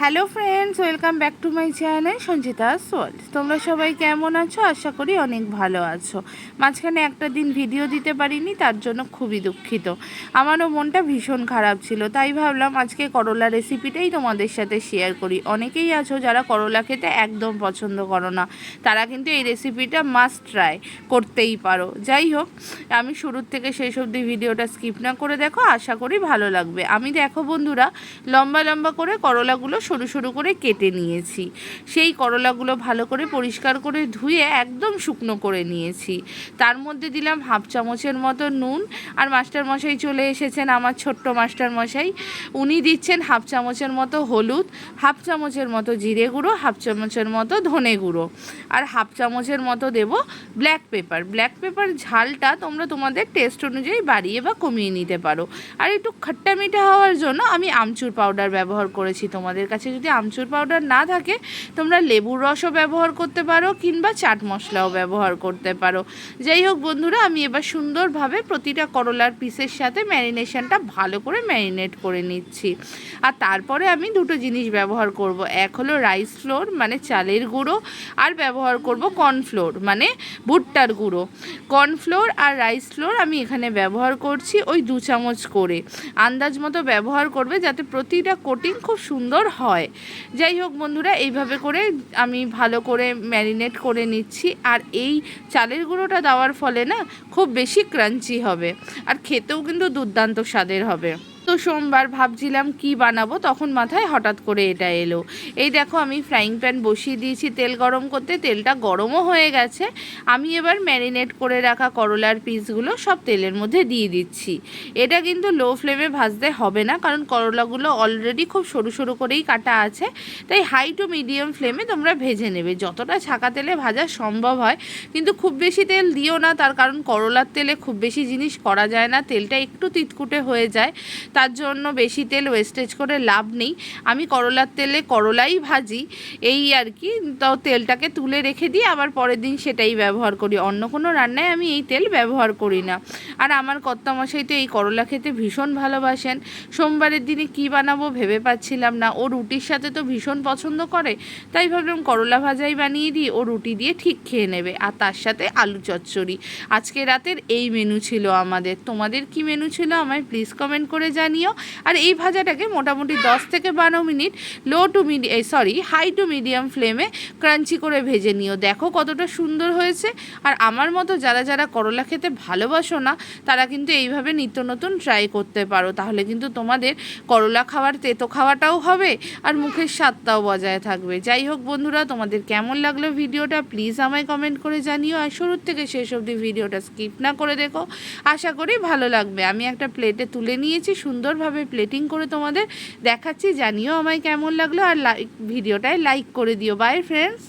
Hello friends welcome back to my channel Sanchita world তোমরা সবাই কেমন আছো? আশা করি অনেক ভালো আছো। মাঝখানে একটা দিন ভিডিও দিতে পারিনি, তার জন্য খুবই দুঃখিত। আমারও মনটা ভীষণ খারাপ ছিল, তাই ভাবলাম আজকে করলা রেসিপিটাই তোমাদের সাথে শেয়ার করি। অনেকেই আছো যারা করলা খেতে একদম পছন্দ করো না। তারা কিন্তু এই রেসিপিটা মাস্ট ট্রাই করতেই পারো। যাই হোক, আমি শুরুর থেকে শেষ অবধি ভিডিওটা স্কিপ না করে দেখো, আশা করি ভালো লাগবে। আমি দেখো বন্ধুরা, লম্বা লম্বা করে করলাগুলো সরু সরু করে কেটে নিয়েছি। সেই করলাগুলো ভালো করে পরিষ্কার করে ধুয়ে একদম শুকনো করে নিয়েছি। তার মধ্যে দিলাম হাফ চামচের মতো নুন। আর মাস্টার মশাই চলে এসেছেন, আমার ছোট্ট মাস্টার মশাই উনি দিচ্ছেন হাফ চামচের মতো হলুদ, হাফ চামচের মতো জিরে গুঁড়ো, হাফ চামচের মতো ধনে গুঁড়ো। আর হাফ চামচের মতো দেব ব্ল্যাক পেপার। ব্ল্যাক পেপার ঝালটা তোমরা তোমাদের টেস্ট অনুযায়ী বাড়িয়ে বা কমিয়ে নিতে পারো। আর একটু খট্টা মিঠা হওয়ার জন্য আমি আমচুর পাউডার ব্যবহার করেছি তোমাদের কাছে যদি আমচুর পাউডার না থাকে, তোমরা লেবুর রসও ব্যবহার করতে পারো কিংবা চাট মশলাও ব্যবহার করতে পারো। যাই হোক বন্ধুরা, আমি এবার সুন্দরভাবে প্রতিটা করলার পিসের সাথে ম্যারিনেশনটা ভালো করে ম্যারিনেট করে নিচ্ছি। আর তারপরে আমি দুটো জিনিস ব্যবহার করব। এক হলো রাইস ফ্লোর মানে চালের গুঁড়ো, আর ব্যবহার করব কর্নফ্লোর মানে ভুট্টার গুঁড়ো। কর্নফ্লোর আর রাইস ফ্লোর আমি এখানে ব্যবহার করছি ওই দু চামচ করে। আন্দাজ মতো ব্যবহার করবে যাতে প্রতিটা কোটিং খুব সুন্দর হয়। যাই হোক বন্ধুরা, এইভাবে করে আমি ভালো করে ম্যারিনেট করে নিচ্ছি। আর এই চালের গুঁড়োটা দেওয়ার ফলে না, খুব বেশি ক্রাঞ্চি হবে। আর খেতেও কিন্তু দুর্দান্ত স্বাদের হবে। তো সোমবার ভাবছিলাম কি বানাবো, তখন মাথায় হঠাৎ করে এটা এলো। এই দেখো আমি ফ্রাইং প্যান বসিয়ে দিয়েছি, তেল গরম করতে তেলটা গরমও হয়ে গেছে। আমি এবার ম্যারিনেট করে রাখা করলার পিসগুলো সব তেলের মধ্যে দিয়ে দিচ্ছি। এটা কিন্তু লো ফ্লেমে ভাজতে হবে না, কারণ করলাগুলো অলরেডি খুব সরু সরু করেই কাটা আছে। তাই হাই টু মিডিয়াম ফ্লেমে তোমরা ভেজে নেবে। যতটা ছাকা তেলে ভাজা সম্ভব হয়, কিন্তু খুব বেশি তেল দিও না, তার কারণ করলার তেলে খুব বেশি জিনিস করা যায় না। তেলটা একটু তিতকুটে হয়ে যায়। তার জন্য বেশি তেল ওয়েস্টেজ করে লাভ নেই। আমি করলার তেলে করলাই ভাজি, এই আর কি। তো তেলটাকে তুলে রেখে দিই আবার পরের দিন সেটাই ব্যবহার করি। অন্য কোনো রান্নায় আমি এই তেল ব্যবহার করি না। আর আমার কর্তামশাই তো এই করলা খেতে ভীষণ ভালোবাসেন। সোমবারের দিনে কি বানাবো ভেবে পাচ্ছিলাম না। ও রুটির সাথে তো ভীষণ পছন্দ করে। তাই ভাবলাম করলা ভাজাই বানিয়ে দিই। ও রুটি দিয়ে ঠিক খেয়ে নেবে। আর তার সাথে আলু চচ্চড়ি। আজকে রাতের এই মেনু ছিল আমাদের। তোমাদের কি মেনু ছিল আমায় প্লিজ কমেন্ট করে জানিও আর এই ভাজাটাকে মোটামুটি দশ থেকে বারো minute low to mid sorry high to medium ফ্লেমে ক্রাঞ্চি করে ভেজে নিও। দেখো কতটা সুন্দর হয়েছে। আর আমার মতো যারা যারা করলা খেতে ভালোবাসো না, তারা কিন্তু এইভাবে নিত্য নতুন ট্রাই করতে পারো। তাহলে কিন্তু তোমাদের করলা খাওয়ার তেতো খাওয়াটাও হবে আর মুখের স্বাদটাও বজায় থাকবে। যাই হোক বন্ধুরা, তোমাদের কেমন লাগল ভিডিওটা প্লিজ আমায় কমেন্ট করে জানিও। আর শুরুর থেকে শেষ অবধি ভিডিওটা স্কিপ না করে দেখো। আশা করি ভালো লাগবে। আমি একটা প্লেটে তুলে নিয়েছি সুন্দরভাবে প্লেটিং করে তোমাদের দেখাচ্ছি। জানিও আমায় কেমন লাগল আর লাইক ভিডিওটায় লাইক করে দিও। By friends